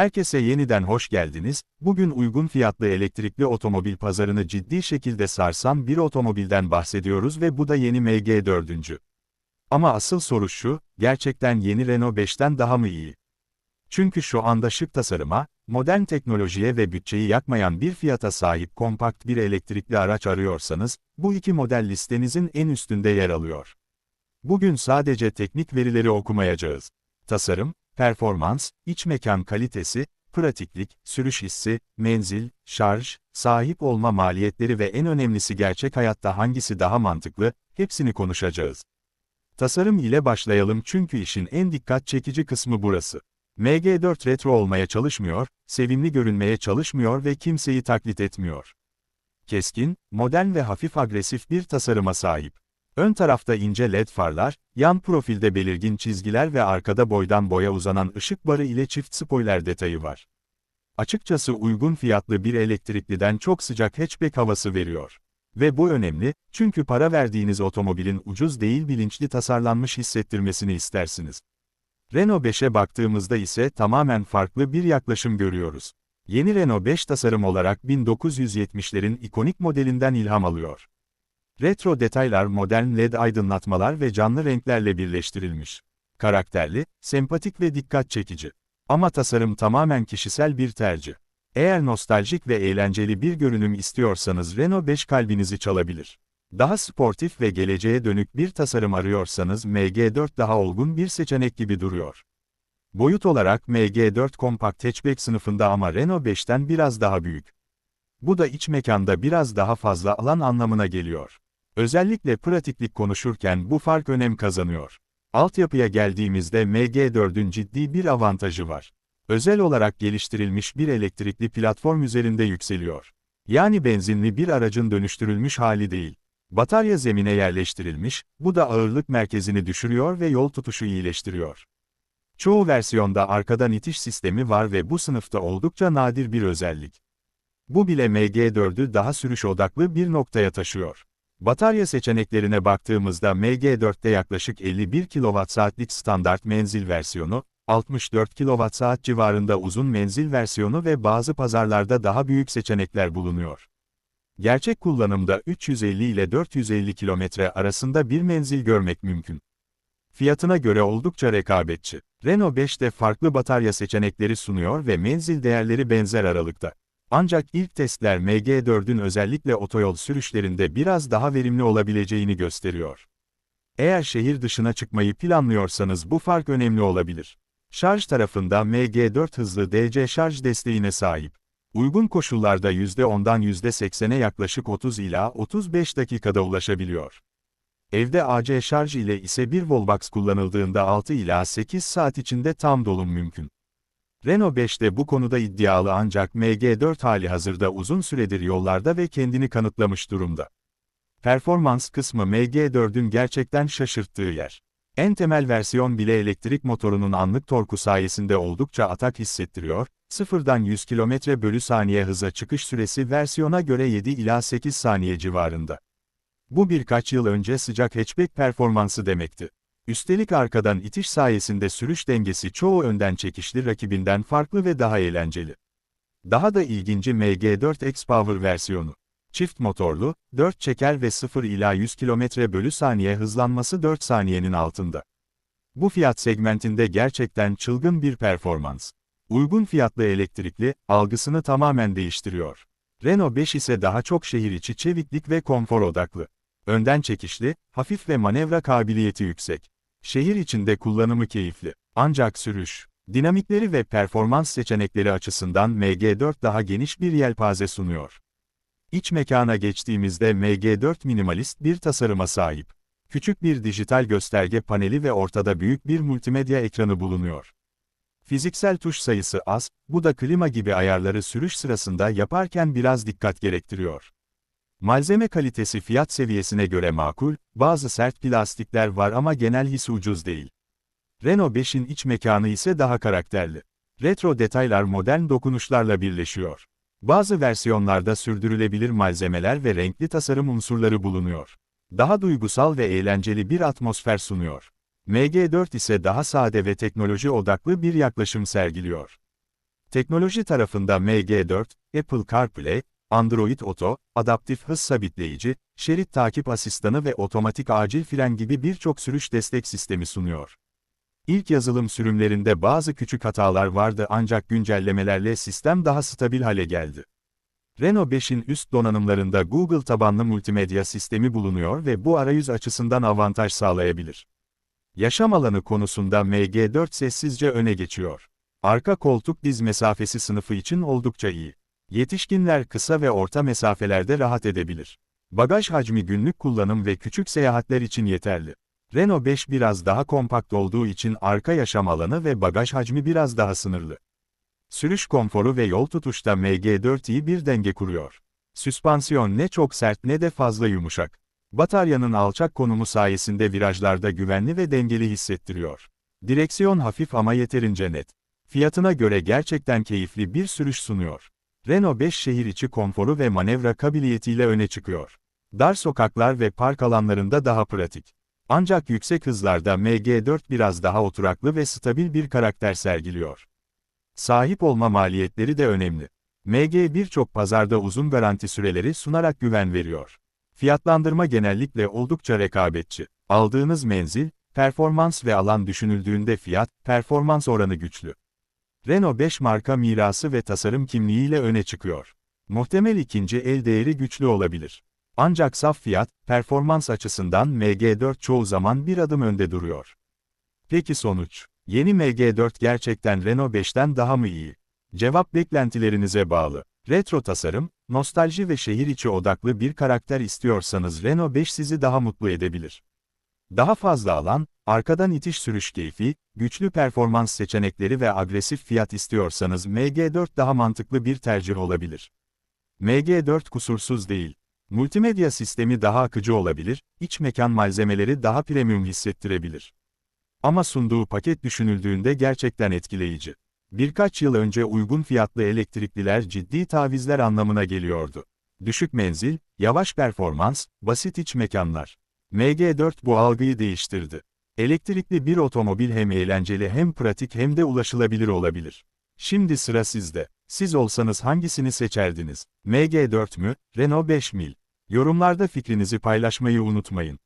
Herkese yeniden hoş geldiniz. Bugün uygun fiyatlı elektrikli otomobil pazarını ciddi şekilde sarsan bir otomobilden bahsediyoruz ve bu da yeni MG4. Ama asıl soru şu, gerçekten yeni Renault 5'ten daha mı iyi? Çünkü şu anda şık tasarıma, modern teknolojiye ve bütçeyi yakmayan bir fiyata sahip kompakt bir elektrikli araç arıyorsanız, bu iki model listenizin en üstünde yer alıyor. Bugün sadece teknik verileri okumayacağız. Tasarım, performans, iç mekan kalitesi, pratiklik, sürüş hissi, menzil, şarj, sahip olma maliyetleri ve en önemlisi gerçek hayatta hangisi daha mantıklı, hepsini konuşacağız. Tasarım ile başlayalım çünkü işin en dikkat çekici kısmı burası. MG4 retro olmaya çalışmıyor, sevimli görünmeye çalışmıyor ve kimseyi taklit etmiyor. Keskin, modern ve hafif agresif bir tasarıma sahip. Ön tarafta ince led farlar, yan profilde belirgin çizgiler ve arkada boydan boya uzanan ışık barı ile çift spoiler detayı var. Açıkçası uygun fiyatlı bir elektrikliden çok sıcak hatchback havası veriyor. Ve bu önemli, çünkü para verdiğiniz otomobilin ucuz değil bilinçli tasarlanmış hissettirmesini istersiniz. Renault 5'e baktığımızda ise tamamen farklı bir yaklaşım görüyoruz. Yeni Renault 5 tasarım olarak 1970'lerin ikonik modelinden ilham alıyor. Retro detaylar modern LED aydınlatmalar ve canlı renklerle birleştirilmiş. Karakterli, sempatik ve dikkat çekici. Ama tasarım tamamen kişisel bir tercih. Eğer nostaljik ve eğlenceli bir görünüm istiyorsanız Renault 5 kalbinizi çalabilir. Daha sportif ve geleceğe dönük bir tasarım arıyorsanız MG4 daha olgun bir seçenek gibi duruyor. Boyut olarak MG4 kompakt hatchback sınıfında ama Renault 5'ten biraz daha büyük. Bu da iç mekanda biraz daha fazla alan anlamına geliyor. Özellikle pratiklik konuşurken bu fark önem kazanıyor. Altyapıya geldiğimizde MG4'ün ciddi bir avantajı var. Özel olarak geliştirilmiş bir elektrikli platform üzerinde yükseliyor. Yani benzinli bir aracın dönüştürülmüş hali değil. Batarya zemine yerleştirilmiş, bu da ağırlık merkezini düşürüyor ve yol tutuşu iyileştiriyor. Çoğu versiyonda arkadan itiş sistemi var ve bu sınıfta oldukça nadir bir özellik. Bu bile MG4'ü daha sürüş odaklı bir noktaya taşıyor. Batarya seçeneklerine baktığımızda MG4'te yaklaşık 51 kWh'lik standart menzil versiyonu, 64 kWh civarında uzun menzil versiyonu ve bazı pazarlarda daha büyük seçenekler bulunuyor. Gerçek kullanımda 350 ile 450 km arasında bir menzil görmek mümkün. Fiyatına göre oldukça rekabetçi. Renault 5 de farklı batarya seçenekleri sunuyor ve menzil değerleri benzer aralıkta. Ancak ilk testler MG4'ün özellikle otoyol sürüşlerinde biraz daha verimli olabileceğini gösteriyor. Eğer şehir dışına çıkmayı planlıyorsanız bu fark önemli olabilir. Şarj tarafında MG4 hızlı DC şarj desteğine sahip. Uygun koşullarda %10'dan %80'e yaklaşık 30 ila 35 dakikada ulaşabiliyor. Evde AC şarj ile ise bir Volvox kullanıldığında 6 ila 8 saat içinde tam dolum mümkün. Renault 5'te bu konuda iddialı ancak MG4 hali hazırda uzun süredir yollarda ve kendini kanıtlamış durumda. Performans kısmı MG4'ün gerçekten şaşırttığı yer. En temel versiyon bile elektrik motorunun anlık torku sayesinde oldukça atak hissettiriyor, sıfırdan 100 km bölü saniye hıza çıkış süresi versiyona göre 7 ila 8 saniye civarında. Bu birkaç yıl önce sıcak hatchback performansı demekti. Üstelik arkadan itiş sayesinde sürüş dengesi çoğu önden çekişli rakibinden farklı ve daha eğlenceli. Daha da ilginci MG4 X-Power versiyonu. Çift motorlu, 4 çeker ve 0 ila 100 km bölü saniye hızlanması 4 saniyenin altında. Bu fiyat segmentinde gerçekten çılgın bir performans. Uygun fiyatlı elektrikli, algısını tamamen değiştiriyor. Renault 5 ise daha çok şehir içi çeviklik ve konfor odaklı. Önden çekişli, hafif ve manevra kabiliyeti yüksek. Şehir içinde kullanımı keyifli. Ancak sürüş, dinamikleri ve performans seçenekleri açısından MG4 daha geniş bir yelpaze sunuyor. İç mekana geçtiğimizde MG4 minimalist bir tasarıma sahip. Küçük bir dijital gösterge paneli ve ortada büyük bir multimedya ekranı bulunuyor. Fiziksel tuş sayısı az, bu da klima gibi ayarları sürüş sırasında yaparken biraz dikkat gerektiriyor. Malzeme kalitesi fiyat seviyesine göre makul, bazı sert plastikler var ama genel his ucuz değil. Renault 5'in iç mekanı ise daha karakterli. Retro detaylar modern dokunuşlarla birleşiyor. Bazı versiyonlarda sürdürülebilir malzemeler ve renkli tasarım unsurları bulunuyor. Daha duygusal ve eğlenceli bir atmosfer sunuyor. MG4 ise daha sade ve teknoloji odaklı bir yaklaşım sergiliyor. Teknoloji tarafında MG4, Apple CarPlay, Android Auto, adaptif hız sabitleyici, şerit takip asistanı ve otomatik acil fren gibi birçok sürüş destek sistemi sunuyor. İlk yazılım sürümlerinde bazı küçük hatalar vardı ancak güncellemelerle sistem daha stabil hale geldi. Renault 5'in üst donanımlarında Google tabanlı multimedya sistemi bulunuyor ve bu arayüz açısından avantaj sağlayabilir. Yaşam alanı konusunda MG4 sessizce öne geçiyor. Arka koltuk diz mesafesi sınıfı için oldukça iyi. Yetişkinler kısa ve orta mesafelerde rahat edebilir. Bagaj hacmi günlük kullanım ve küçük seyahatler için yeterli. Renault 5 biraz daha kompakt olduğu için arka yaşam alanı ve bagaj hacmi biraz daha sınırlı. Sürüş konforu ve yol tutuşta MG4 iyi bir denge kuruyor. Süspansiyon ne çok sert ne de fazla yumuşak. Bataryanın alçak konumu sayesinde virajlarda güvenli ve dengeli hissettiriyor. Direksiyon hafif ama yeterince net. Fiyatına göre gerçekten keyifli bir sürüş sunuyor. Renault 5 şehir içi konforu ve manevra kabiliyetiyle öne çıkıyor. Dar sokaklar ve park alanlarında daha pratik. Ancak yüksek hızlarda MG4 biraz daha oturaklı ve stabil bir karakter sergiliyor. Sahip olma maliyetleri de önemli. MG birçok pazarda uzun garanti süreleri sunarak güven veriyor. Fiyatlandırma genellikle oldukça rekabetçi. Aldığınız menzil, performans ve alan düşünüldüğünde fiyat, performans oranı güçlü. Renault 5 marka mirası ve tasarım kimliğiyle öne çıkıyor. Muhtemel ikinci el değeri güçlü olabilir. Ancak saf fiyat, performans açısından MG4 çoğu zaman bir adım önde duruyor. Peki sonuç? Yeni MG4 gerçekten Renault 5'ten daha mı iyi? Cevap beklentilerinize bağlı. Retro tasarım, nostalji ve şehir içi odaklı bir karakter istiyorsanız Renault 5 sizi daha mutlu edebilir. Daha fazla alan, arkadan itiş sürüş keyfi, güçlü performans seçenekleri ve agresif fiyat istiyorsanız MG4 daha mantıklı bir tercih olabilir. MG4 kusursuz değil. Multimedya sistemi daha akıcı olabilir, iç mekan malzemeleri daha premium hissettirebilir. Ama sunduğu paket düşünüldüğünde gerçekten etkileyici. Birkaç yıl önce uygun fiyatlı elektrikliler ciddi tavizler anlamına geliyordu. Düşük menzil, yavaş performans, basit iç mekanlar. MG4 bu algıyı değiştirdi. Elektrikli bir otomobil hem eğlenceli hem pratik hem de ulaşılabilir olabilir. Şimdi sıra sizde. Siz olsanız hangisini seçerdiniz? MG4 mü, Renault 5 mi? Yorumlarda fikrinizi paylaşmayı unutmayın.